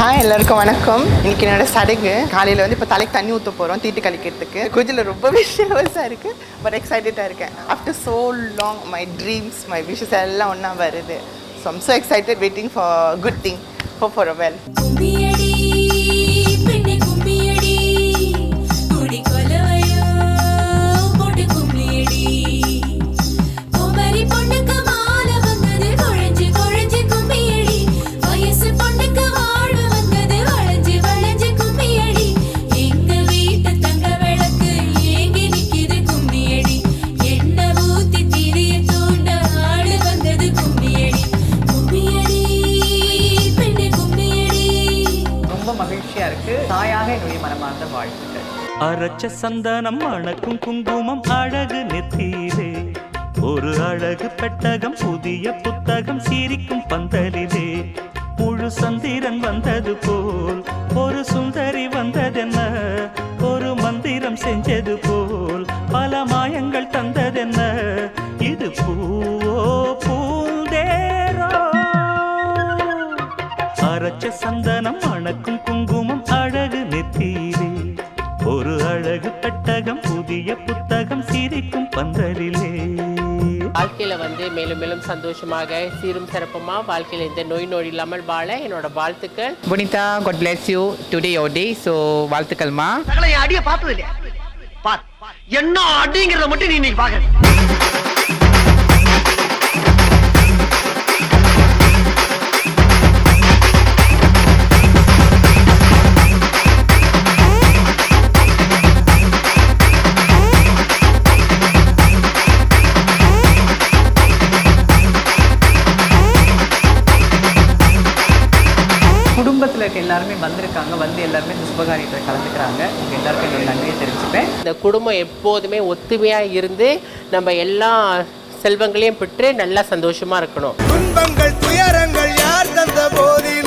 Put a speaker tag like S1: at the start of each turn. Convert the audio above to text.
S1: Hi எல்லாருக்கும் வணக்கம். இன்னைக்கு என்னோட சடங்கு. காலையில் வந்து இப்போ தலைக்கு தண்ணி ஊற்ற போகிறோம் தீட்டு கழிக்கிறதுக்கு. குஜில் ரொம்பவே ஷேவர்ஸாக இருக்குது பட் எக்ஸைட்டடாக இருக்கேன். After so long my dreams my wishes எல்லாம் ஒன்றா வருது. So I'm so excited waiting for good thing hope for a well
S2: தாயாக என்னுடைய மனமார்ந்த வாழ்த்துக்கள்.
S3: அரைச்ச சந்தனம் அணக்கும் குங்குமம் அழகு நெத்தியிலே ஒரு அழகு பெட்டகம் புதிய புத்தகம் சிரிக்கும் பந்தலிலே. முழு சந்திரன் வந்தது போல் ஒரு சுந்தரி வந்ததென்ன? ஒரு மந்திரம் செஞ்சது போல் பல மாயங்கள் தந்ததென்ன? இது பூவோ பூந்தேரோ. அரைச்ச சந்தனம் அணக்கும் குங்குமம் பெட்டகம் புதிய புத்தகம் சிரிக்கும் பந்தலிலே.
S4: வாழ்க்கையில வந்து மேலும் மேலும் சந்தோஷமாக சீரும் சிறப்புமா வாழ்க்கையில எந்த நோய் நொடி இல்லாமல் வாழ என்னோட வாழ்த்துக்கள்.
S5: Punitha God bless you today your day so வாழ்த்துக்கள்மா
S6: அடிய பார்த்தது இல்லையா பார் என்ன அடிங்கிறத மட்டும் நீ இன்னைக்கு பாக்குற
S2: குடும்பத்துல இருக்க எல்லாருமே வந்திருக்காங்க. வந்து எல்லாருமே இந்த சுபகாரியத்தில் கலந்துக்கிறாங்க. உங்க எல்லாருக்கும் என்னோட நன்றியை தெரிவிச்சுப்பேன்.
S4: இந்த குடும்பம் எப்போதுமே ஒத்துமையா இருந்து நம்ம எல்லா செல்வங்களையும் பெற்று நல்லா சந்தோஷமா இருக்கணும்.
S7: துன்பங்கள் துயரங்கள் யார் தந்த போதிலும்